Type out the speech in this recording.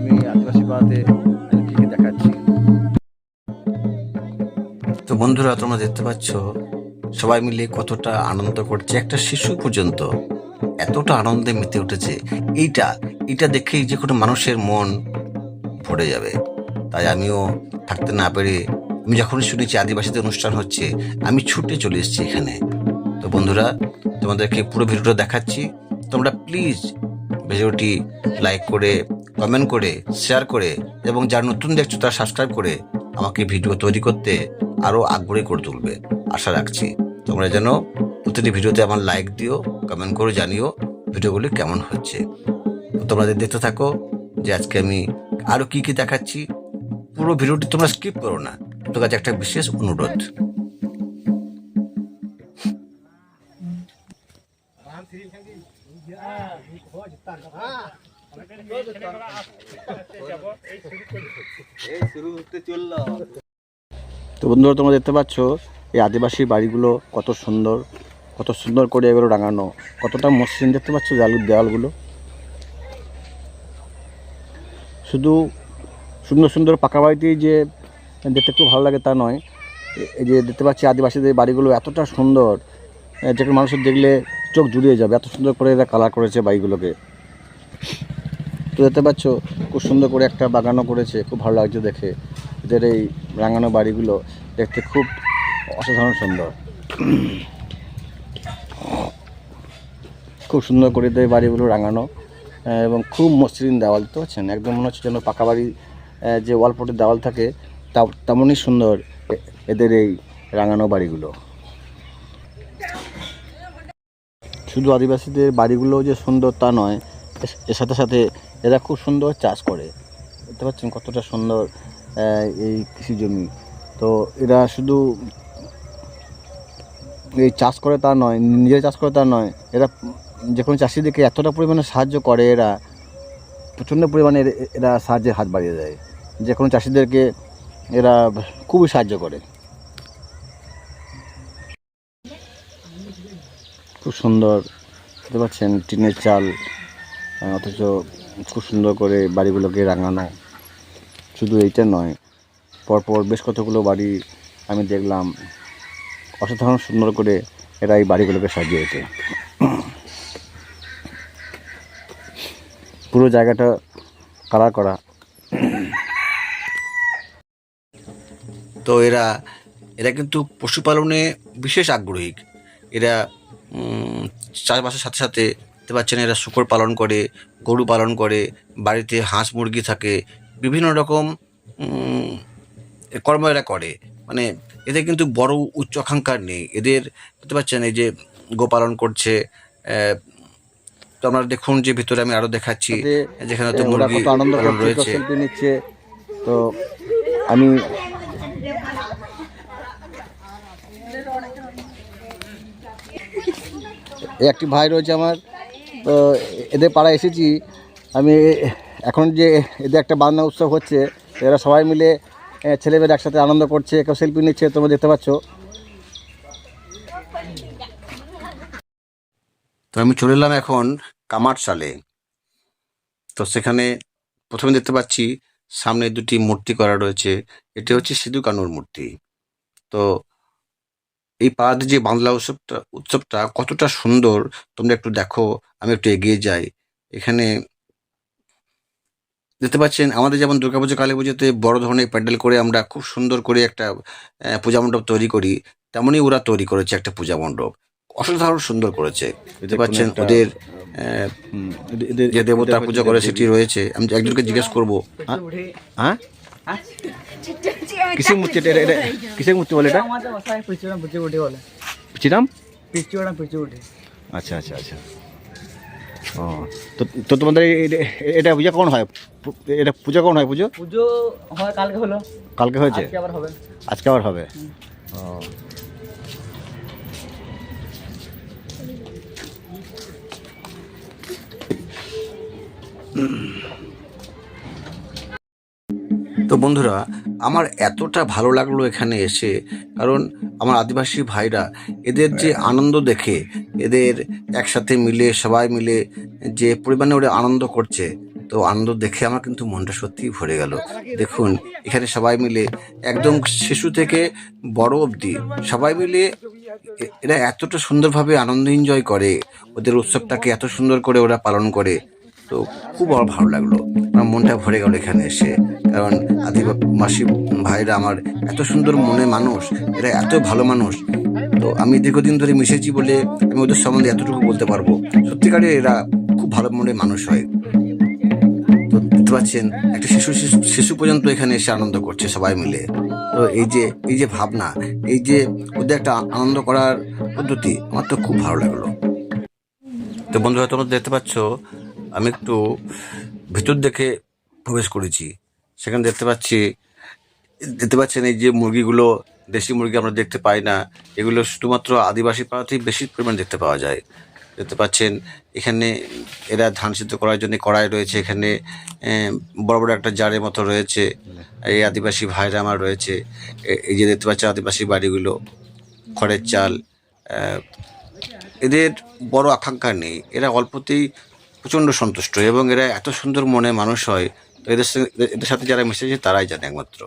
আমি আদিবাসী পাড়াতে দেখাচ্ছি। তো বন্ধুরা, তোমরা দেখতে পাচ্ছ, সবাই মিলে কতটা আনন্দ করছে। একটা শিশু পর্যন্ত এতটা আনন্দে মেতে উঠেছে। এইটা এটা দেখেই যে কোনো মানুষের মন ভরে যাবে। তাই আমিও থাকতে না পেরে, আমি যখন শুনেছি আদিবাসীদের অনুষ্ঠান হচ্ছে, আমি ছুটে চলে এসেছি এখানে। তো বন্ধুরা, তোমাদেরকে পুরো ভিডিওটা দেখাচ্ছি। তোমরা প্লিজ ভিডিওটি লাইক করে কমেন্ট করে, শেয়ার করে এবং যারা নতুন দেখছ তারা সাবস্ক্রাইব করে আমাকে ভিডিও তৈরি করতে আরও আগ্রহী করে তুলবে। আশা রাখছি তোমরা যেন প্রতিটি ভিডিওতে আমার লাইক দিও কমেন্ট করে জানিও ভিডিওগুলি কেমন হচ্ছে। তোমরা দেখতে থাকো যে আজকে আমি আরও কি কী দেখাচ্ছি, পুরো ভিডিওটি তোমরা স্কিপ করো না। তোর কাছে একটা বিশেষ অনুরোধ। তো বন্ধুরা তোমরা দেখতে পাচ্ছ এই আদিবাসী বাড়িগুলো কত সুন্দর কত সুন্দর করে এগুলো রাঙানো। কতটা মসৃণ দেখতে পাচ্ছ দেয়াল দেওয়ালগুলো শুধু সুন্দর সুন্দর পাকা বাড়িতেই যে দেখতে খুব ভালো লাগে তা নয়। এই যে দেখতে পাচ্ছি আদিবাসীদের বাড়িগুলো এতটা সুন্দর এ, যে কোনো মানুষের দেখলে চোখ জুড়িয়ে যাবে এত সুন্দর করে এরা কালার করেছে বাড়িগুলোকে। তো দেখতে পাচ্ছ, খুব সুন্দর করে একটা বাগানও করেছে, খুব ভালো লাগছে দেখে। এদের এই রাঙানো বাড়িগুলো দেখতে খুব অসাধারণ সুন্দর। খুব সুন্দর করে এদের বাড়িগুলো রাঙানো এবং খুব মসৃণ দেওয়াল তো পাচ্ছেন? একদম মনে হচ্ছে যেন পাকা বাড়ি যে ওয়ালপটের দেওয়াল থাকে, তা, তেমনই সুন্দর এদের এই রাঙানো বাড়িগুলো। শুধু আদিবাসীদের বাড়িগুলো যে সুন্দর তা নয়, এর সাথে সাথে এরা খুব সুন্দর চাষ করে। দেখতে পাচ্ছেন কতটা সুন্দর এই কৃষি জমি। তো এরা শুধু এই চাষ করে তা নয় নিজে চাষ করে তা নয়, এরা যে কোনো চাষিদেরকে এতটা পরিমাণে সাহায্য করে এরা, প্রচণ্ড পরিমাণে এর- সাহায্যের হাত বাড়িয়ে দেয়। যে কোনো চাষিদেরকে এরা খুবই সাহায্য করে। খুব সুন্দর দেখতে পাচ্ছেন টিনের চাল অথচ খুব সুন্দর করে বাড়িগুলোকে রাঙানো। শুধু এইটা নয়, পরপর বেশ কতগুলো বাড়ি আমি দেখলাম। অসাধারণ সুন্দর করে এরা এই বাড়িগুলোকে সাজিয়েছে। পুরো জায়গাটা কালার করা। তো এরা এরা কিন্তু পশুপালনে বিশেষ আগ্রহী। এরা চাষবাসের সাথে সাথে দেখতে পাচ্ছেন এরা শুকর পালন করে গরু পালন করে বাড়িতে হাঁস মুরগি থাকে বিভিন্ন রকম কর্ম এরা করে। মানে এদের কিন্তু বড় উচ্চ আকাঙ্ক্ষার নেই। এদের দেখতে পাচ্ছেন এই যে গোপালন করছে তো আমরা দেখুন যে ভিতরে আমি আরও দেখাচ্ছি যেখানে তো মুরগি আনন্দ করছে রয়েছে। নিচ্ছে। তো আমি একটি ভাই রয়েছে আমার। তো এদের পাড়ায় এসেছি। আমি এখন যে এদের একটা বান্না উৎসব হচ্ছে, এরা সবাই মিলে ছেলেমেয়েরা একসাথে আনন্দ করছে, কেউ সেলফি নিচ্ছে, তোমরা দেখতে পাচ্ছ। তো আমি চলে এলাম এখন কামারশালে। তো সেখানে প্রথমে দেখতে পাচ্ছি, সামনে দুটি মূর্তি করা রয়েছে। এটি হচ্ছে সিধু কানুর মূর্তি। তো এই পাড়াতে যে বাংলা উৎসবটা উৎসবটা কতটা সুন্দর তোমরা একটু দেখো আমি একটু এগিয়ে যাই। এখানে দেখতে পাচ্ছেন আমাদের যেমন দুর্গাপুজো কালী পুজোতে বড় ধরনের প্যান্ডেল করে আমরা খুব সুন্দর করে একটা পূজা মণ্ডপ তৈরি করি তেমনই ওরা তৈরি করেছে একটা পূজা মণ্ডপ। অসাধারণ সুন্দর করেছে। দেখতে পাচ্ছেন ওদের যে দেবতা পূজা করে সেটি রয়েছে। আমি একজনকে জিজ্ঞেস করব হ্যাঁ কিসের মূর্তি এটা এটা- কিসের মূর্তি বলে এটা? আমাদের ভাষায় পিচুড়া পিচু বলে। চিরাম পিচুড়া পিচু উঠে আচ্ছা আচ্ছা আচ্ছা। ও তো তো তোমাদের এটা পূজা কখন হয়? এটা পূজা কখন হয় পুজো? পুজো হয় কালকে হলো। কালকে হয়েছে? আজকে আবার হবে। আজকে আবার হবে? ও। তো বন্ধুরা আমার এতটা ভালো লাগল এখানে এসে কারণ আমার আদিবাসী ভাইরা এদের যে আনন্দ দেখে এদের একসাথে মিলে সবাই মিলে যে পরিমাণে ওরা আনন্দ করছে তো আনন্দ দেখে আমার কিন্তু মনটা সত্যিই ভরে গেল। দেখুন এখানে সবাই মিলে একদম শিশু থেকে বড় অবধি সবাই মিলে এরা এতটা সুন্দরভাবে আনন্দ এনজয় করে ওদের উৎসবটাকে এত সুন্দর করে ওরা পালন করে তো খুব আমার ভালো লাগল। আমার মনটা ভরে গেল এখানে এসে। কারণ আদিবাসী ভাইরা আমার এত সুন্দর মনে মানুষ, এরা এত ভালো মানুষ। তো আমি দীর্ঘদিন ধরে মিশেছি বলে আমি ওদের সম্বন্ধে এতটুকু বলতে পারব। সত্যিকারে এরা খুব ভালো মনে মানুষ হয়। তো দেখতে পাচ্ছেন, একটা শিশু- শিশু পর্যন্ত এখানে এসে আনন্দ করছে সবাই মিলে। তো এই যে এই যে ভাবনা, এই যে ওদের একটা আনন্দ করার পদ্ধতি, আমার তো খুব ভালো লাগল। তো বন্ধুরা, তোমরা দেখতে পাচ্ছ আমি একটু ভিতর দেখে প্রবেশ করেছি। সেখানে দেখতে পাচ্ছি, দেখতে পাচ্ছেন এই যে মুরগিগুলো, দেশি মুরগি আমরা দেখতে পাই না। এগুলো শুধুমাত্র আদিবাসী পাড়াতেই বেশি পরিমাণ দেখতে পাওয়া যায়। দেখতে পাচ্ছেন, এখানে এরা ধান সিদ্ধ করার জন্য কড়াই রয়েছে, এখানে বড় বড় একটা জারের মতো রয়েছে। এই আদিবাসী ভাইরা আমার রয়েছে। এই যে দেখতে পাচ্ছেন আদিবাসী বাড়িগুলো, খড়ের চাল এদের বড় আকাঙ্ক্ষা নেই। এরা অল্পতেই প্রচণ্ড সন্তুষ্ট এবং এরা এত সুন্দর মনে মানুষ হয়, এদের সঙ্গে এদের সাথে যারা মিশেছে তারাই জানে একমাত্র।